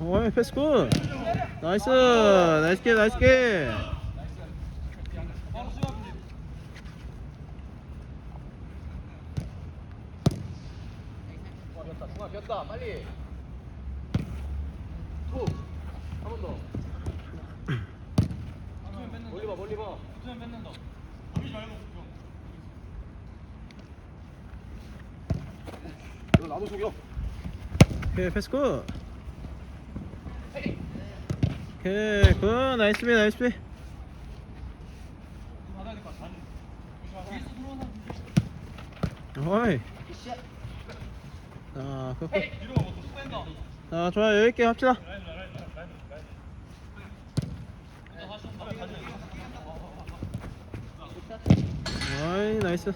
어이 패스 굿. 나이스. 나이스 게 나이스 게 중앙 비었다 빨리 툭한번 더 멀리 봐 멀리 봐 이거 나도 속여 오케이 패스 굿 오케이 굿. 나이스 비 나이스 비 어이. 자 굿굿 자 좋아요. 여유있게 합시다. 어이 나이스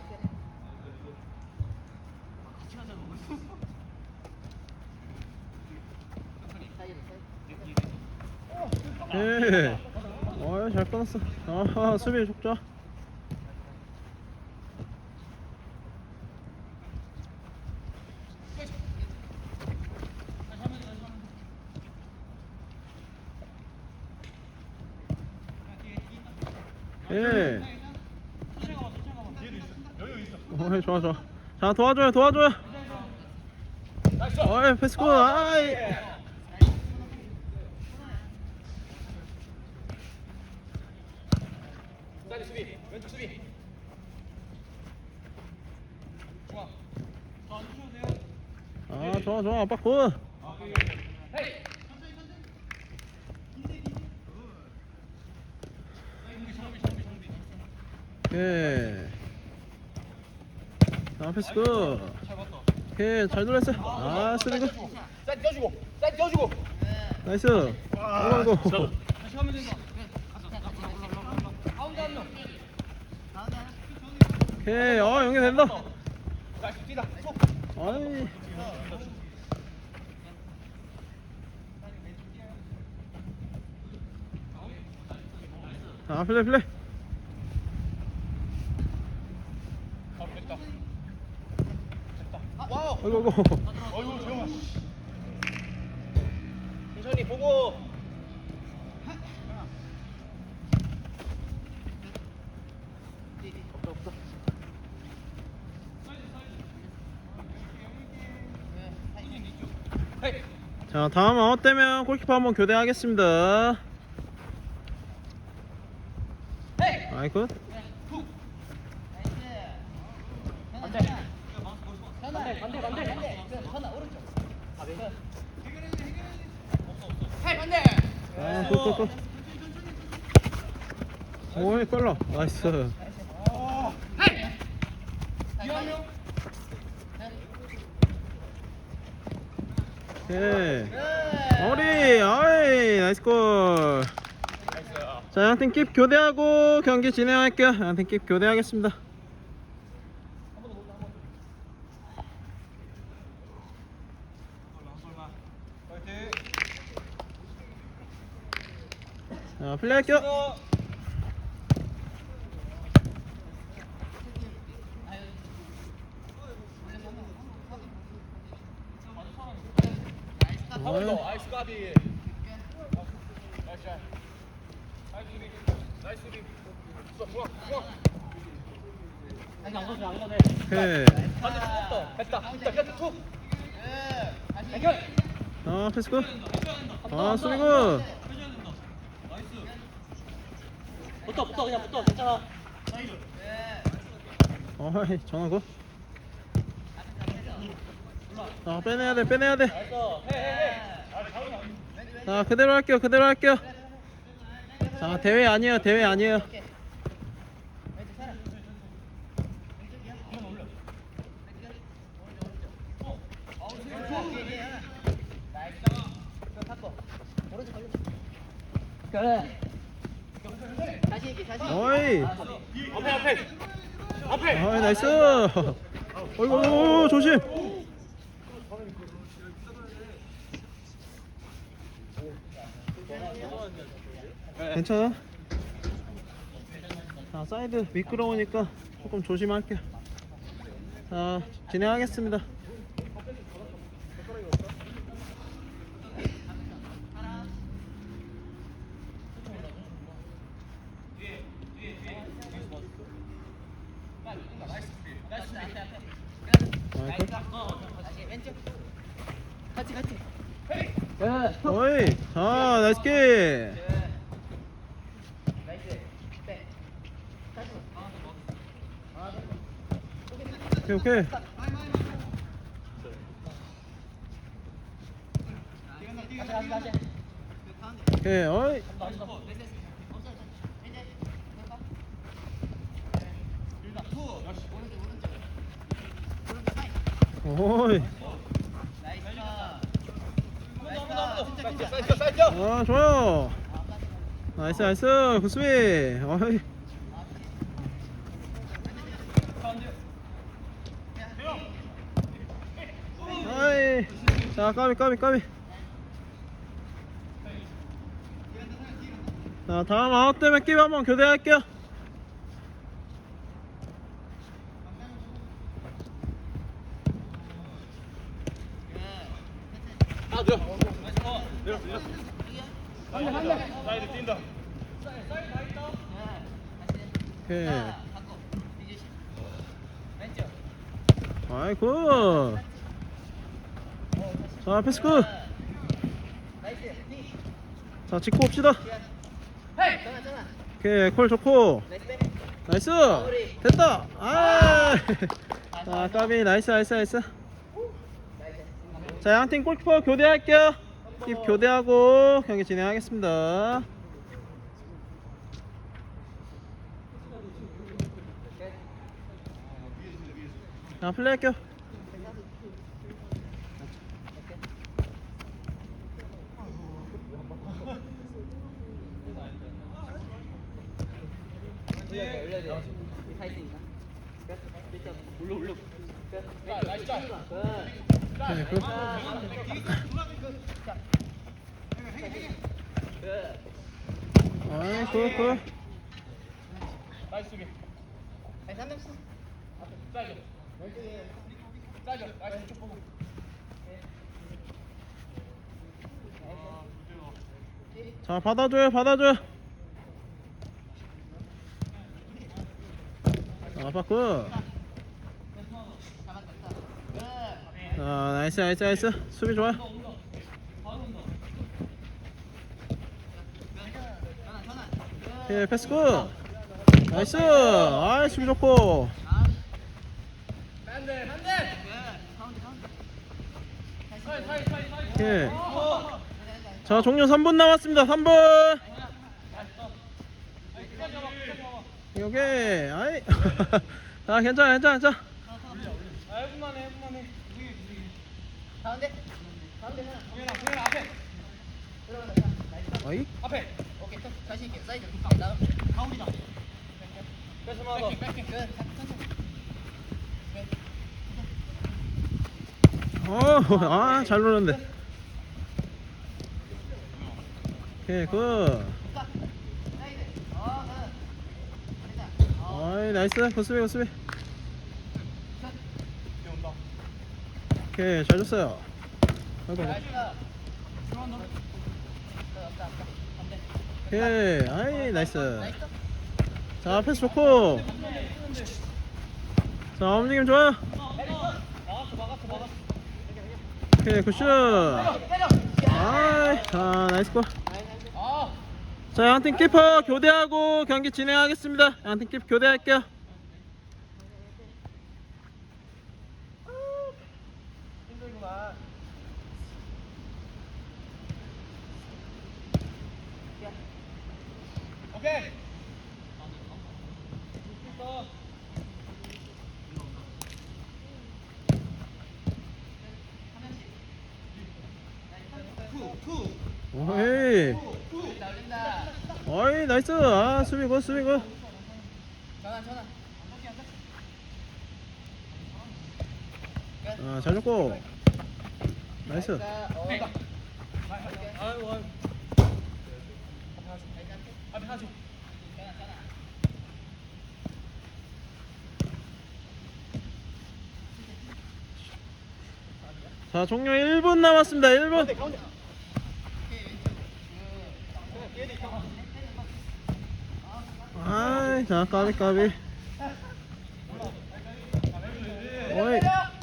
예. 어이 잘 끊었어. 아 수비 좋죠 예. 어이 좋아 좋아. 자 도와줘요 도와줘요. 어이 패스 굿 아이 사이드 수비 왼쪽 수비 아 좋아 좋아 아빠 굿 오케이 자 패스 굿 오케이 잘 돌렸어 아 쓰리 굿 사이드 껴주고 사이드 껴주고 나이스 아이고 오케이. 어 연결된다. 나이스 뛰다 툭 아이 자 플레이 플레이. 바로 됐다 와우 아이고 아이고 어이구 재영아 천천히 보고 없다 없다 헤이 자 다음 아웃 되면 골키퍼 한번 교대하겠습니다. 헤이 아이 굿 반대 반대 반대 반대 오른쪽 헤이 반대 아, 굿굿굿 오이 빨라 나이스 헤이 이완용 오케이 마무리 아이 나이스 골 자, 양팀 킵 교대하고 경기 진행할게요. 양팀 킵 교대하겠습니다. 자, 플레이할게요. 한번 더. 아이스 가비. 나이스 샷. 나이스 수비. 나이스 수비. 좋아 좋아 좋아. 오케이. 반대 tus다. 했다. 했다 했다 툭 해결 아, 패스 굿. 아, 수비 굿. 붙어 붙어 그냥 붙어. 괜찮아. 어이, 전화 굿. 아, 빼내야 돼, 빼내야 돼. 자, 그대로 할게요, 그대로 할게요. 자, 대회 아니에요, 대회 아니에요. 그래. 다시 얘기, 다시. 어이. 앞에 앞에 앞에 아 나이스 어이구 어이구, 조심 괜찮아? 자, 사이드 미끄러우니까 조금 조심할게요. 자, 진행하겠습니다. 나이스. 같이 같이. 자 나이스 킥 나이스 백 다시 오케이 오케이. 오케이 어이. 오이 아 좋아요. 나이스 나이스. 굿스비 어이. 어이. 자 까비 까비 까비. 자 다음 아웃 때문에 끼 한번 교대할게요 아 내려 내려 내려 사이드 뛴다 오케이 아이고 자 패스 굿. 자 찍고 옵시다. 오케이 콜 좋고. 나이스. 됐다. 아 자, 까비. 나이스 나이스 나이스 자 양팀 골키퍼 교대할게요. 팁 교대하고 경기 진행하겠습니다. 자 플레이할게요. 올려 올려 나이스 자 받아줘요 받아줘요. 아빠 굿 자, 나이스 나이스 나이스. 수비 좋아. 오케이 패스 굿. 나이스. 아이 수비 좋고. 오케이 자 종료 3분 남았습니다. 3분. 여기 아이. 자 괜찮아 괜찮아 괜찮아 가운데. 가운데. 하나 동현아 동현아 앞에. 들어간다 나이스 어이? 앞에. 오케이 또 다시 있게 사이드 나가 가운데다. 뺏어 막아 백킹 백킹 끝 어아 잘 노는데 오케이 굿. 사이드. 어 어. 어이 나이스. 굿수비 굿수비 뛰어온다 오케이 잘 줬어요. 아이고. 오케이. 아이 나이스. 자 패스 좋고. 자 움직임 좋아요 오케이 굿슛. 아이 자 나이스 골. 아 자, 양팀 키퍼 교대하고 경기 진행하겠습니다. 양팀 키퍼 교대할게요. 힘들구나 오케이 오이, 어이, 나이스. 아, 수비 굿, 수비 굿. 전화 아, 잘 줬고. 나이스. 자, 종료 1분 남았습니다. 1분. 아이, 자, 까비, 까비. 어이.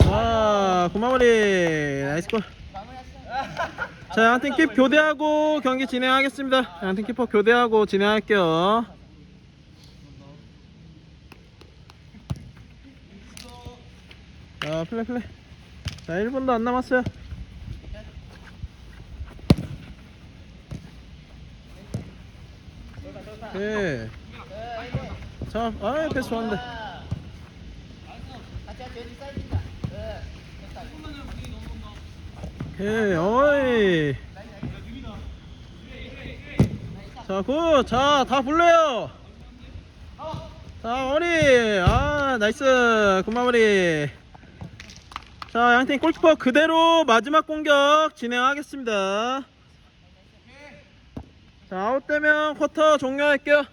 와, 구마무리. 나이스 골. 마무리하시죠 자, 양팀 킵 교대하고 경기 진행하겠습니다. 양팀 키퍼 교대하고 진행할게요. 자, 플레이 플레이. 자, 1분도 안 남았어요. 오케이. 자, 아, 패스 좋았는데. 오케이, 어이. 자, 굿. 자, 다 불러요. 자, 어리. 아, 나이스. 굿 마무리. 자, 양팀 골키퍼 그대로 마지막 공격 진행하겠습니다. 자, 아웃 되면 쿼터 종료할게요.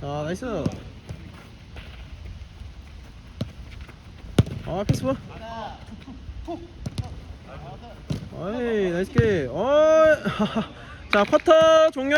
자, 나이스. 아, 패스 봐. 자, 어이, 나이스 게. 어. 자, 쿼터 종료할게요.